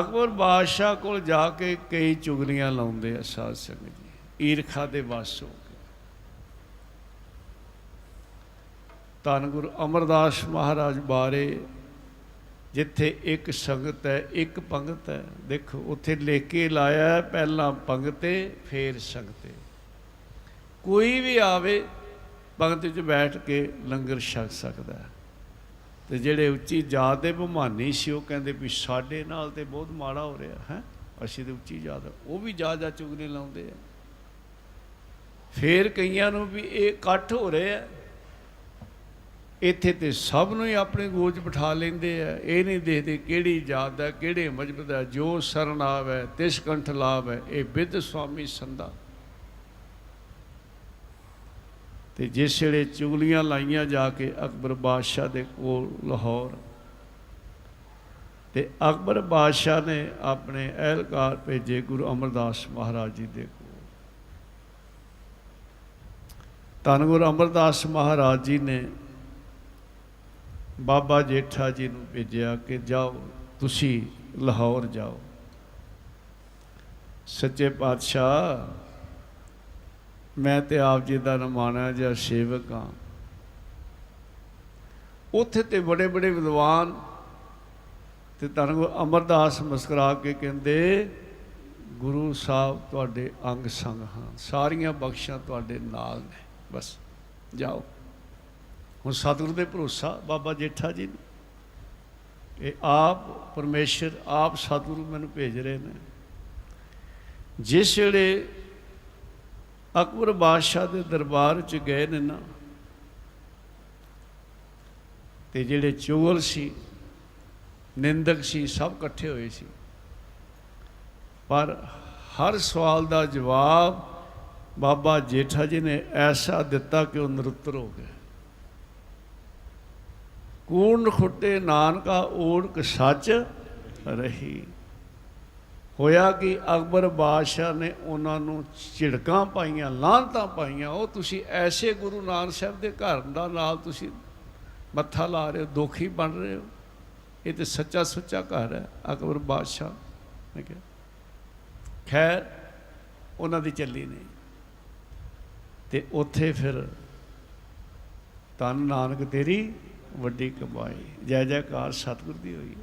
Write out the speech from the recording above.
ਅਕਬਰ ਬਾਦਸ਼ਾਹ ਕੋਲ ਜਾ ਕੇ ਕਈ ਚੁਗਲੀਆਂ ਲਾਉਂਦੇ ਆ ਸਾਧ ਸੰਗਤ ਜੀ। ਈਰਖਾ ਦੇ ਵਸ ਹੋ ਕੇ। ਧੰਨ ਗੁਰੂ ਅਮਰਦਾਸ ਮਹਾਰਾਜ ਬਾਰੇ ਜਿੱਥੇ ਇੱਕ ਸੰਗਤ ਹੈ, ਇੱਕ ਪੰਗਤ ਹੈ, ਦੇਖੋ, ਉੱਥੇ ਲਿਖ ਕੇ ਲਾਇਆ ਪਹਿਲਾਂ ਪੰਗਤੇ, ਫੇਰ ਸੰਗਤੇ। ਕੋਈ ਵੀ ਆਵੇ, ਪੰਗਤ ਵਿੱਚ ਬੈਠ ਕੇ ਲੰਗਰ ਛਕ ਸਕਦਾ ਹੈ। ਤੇ ਜਿਹੜੇ ਉੱਚੀ ਜਾਤ ਦੇ ਭਮਾਨੀ ਸੀ, ਉਹ ਕਹਿੰਦੇ ਵੀ ਸਾਡੇ ਨਾਲ ਤੇ ਬਹੁਤ ਮਾੜਾ ਹੋ ਰਿਹਾ, ਹੈ? ਅਸੀਂ ਤੇ ਉੱਚੀ ਜਾਤ ਹਾਂ। ਉਹ ਵੀ ਜਾ ਜਾ ਚੁਗਲੀ ਲਾਉਂਦੇ ਆ। ਫੇਰ ਕਈਆਂ ਨੂੰ ਵੀ ਇਹ ਇਕੱਠ ਹੋ ਰਿਹਾ ਹੈ ਇੱਥੇ ਤੇ ਸਭ ਨੂੰ ਹੀ ਆਪਣੇ ਗੋਜ ਬਿਠਾ ਲੈਂਦੇ ਆ। ਇਹ ਨਹੀਂ ਦੇਖਦੇ ਕਿਹੜੀ ਜਾਤ ਦਾ ਕਿਹੜੇ ਮਜਬਤ ਦਾ, ਜੋ ਸਰਣ ਆਵੇ ਤਿਸ ਕੰਠ ਲਾਭ ਹੈ ਇਹ ਬਿੱਧ ਸੁਆਮੀ ਸੰਦਾ ਤੇ ਜਿਸ ਵੇਲੇ ਚੁਗਲੀਆਂ ਲਾਈਆਂ ਜਾ ਕੇ ਅਕਬਰ ਬਾਦਸ਼ਾਹ ਦੇ ਕੋਲ ਲਾਹੌਰ। ਤੇ ਅਕਬਰ ਬਾਦਸ਼ਾਹ ਨੇ ਆਪਣੇ ਅਹਿਲਕਾਰ ਭੇਜੇ ਗੁਰੂ ਅਮਰਦਾਸ ਮਹਾਰਾਜ ਜੀ ਦੇ ਕੋਲ। ਧੰਨ ਗੁਰੂ ਅਮਰਦਾਸ ਮਹਾਰਾਜ ਜੀ ਨੇ ਬਾਬਾ ਜੇਠਾ ਜੀ ਨੂੰ ਭੇਜਿਆ ਕਿ ਜਾਓ, ਤੁਸੀਂ ਲਾਹੌਰ ਜਾਓ। ਸੱਚੇ ਪਾਤਸ਼ਾਹ ਮੈਂ ਤੇ ਆਪ ਜੀ ਦਾ ਨਮਾਣਾ ਜਾਂ ਸੇਵਕ ਹਾਂ। ਉੱਥੇ ਤੇ ਬੜੇ ਬੜੇ ਵਿਦਵਾਨ ਤੇ ਧੰਨ ਅਮਰਦਾਸ ਮੁਸਕਰਾ ਕੇ ਕਹਿੰਦੇ, ਗੁਰੂ ਸਾਹਿਬ, ਤੁਹਾਡੇ ਅੰਗ ਸੰਗ ਹਨ। ਸਾਰੀਆਂ ਬਖਸ਼ਾਂ ਤੁਹਾਡੇ ਨਾਲ ਨੇ। ਬਸ, ਜਾਓ। ਹੁਣ ਸਤਿਗੁਰੂ ਦੇ ਭਰੋਸਾ ਬਾਬਾ ਜੇਠਾ ਜੀ ਨੇ। ਇਹ ਆਪ ਪਰਮੇਸ਼ਰ, ਆਪ ਸਤਿਗੁਰੂ ਮੈਨੂੰ ਭੇਜ ਰਹੇ ਨੇ। ਜਿਸ ਵੇਲੇ ਅਕਬਰ ਬਾਦਸ਼ਾਹ ਦੇ ਦਰਬਾਰ ਚ ਗਏ ਨੇ ਨਾ। ਤੇ ਜਿਹੜੇ ਚੋਰ ਸੀ, ਨਿੰਦਕ ਸੀ, ਸਭ ਇਕੱਠੇ ਹੋਏ ਸੀ। ਪਰ ਹਰ ਸਵਾਲ ਦਾ ਜਵਾਬ ਬਾਬਾ ਜੇਠਾ ਜੀ ਨੇ ਐਸਾ ਦਿੱਤਾ ਕਿ ਉਹ ਨਰੁੱਤਰ ਹੋ ਗਏ। ਕੂਣ ਖੁੱਟੇ ਨਾਨਕਾ ਓੜਕ ਸੱਚ ਰਹੀ। ਹੋਇਆ ਕਿ ਅਕਬਰ ਬਾਦਸ਼ਾਹ ਨੇ ਉਹਨਾਂ ਨੂੰ ਝਿੜਕਾਂ ਪਾਈਆਂ, ਲਾਂਤਾਂ ਪਾਈਆਂ। ਉਹ ਤੁਸੀਂ ਐਸੇ ਗੁਰੂ ਨਾਨਕ ਸਾਹਿਬ ਦੇ ਘਰ ਦਾ ਨਾਲ ਤੁਸੀਂ ਮੱਥਾ ਲਾ ਰਹੇ ਹੋ, ਦੁਖੀ ਬਣ ਰਹੇ ਹੋ। ਇਹ ਤੇ ਸੱਚਾ ਸੁੱਚਾ ਘਰ ਹੈ, ਅਕਬਰ ਬਾਦਸ਼ਾਹ। ਨੇ ਕਿਹਾ, ਖੈਰ, ਉਹਨਾਂ ਦੀ ਚੱਲੀ ਨਹੀਂ। ਤੇ ਉੱਥੇ ਫਿਰ ਤਨ ਨਾਨਕ ਤੇਰੀ ਵੱਡੀ ਕਮਾਈ। ਜੈ ਜੈਕਾਰ ਸਤਿਗੁਰ ਦੀ ਹੋਈ।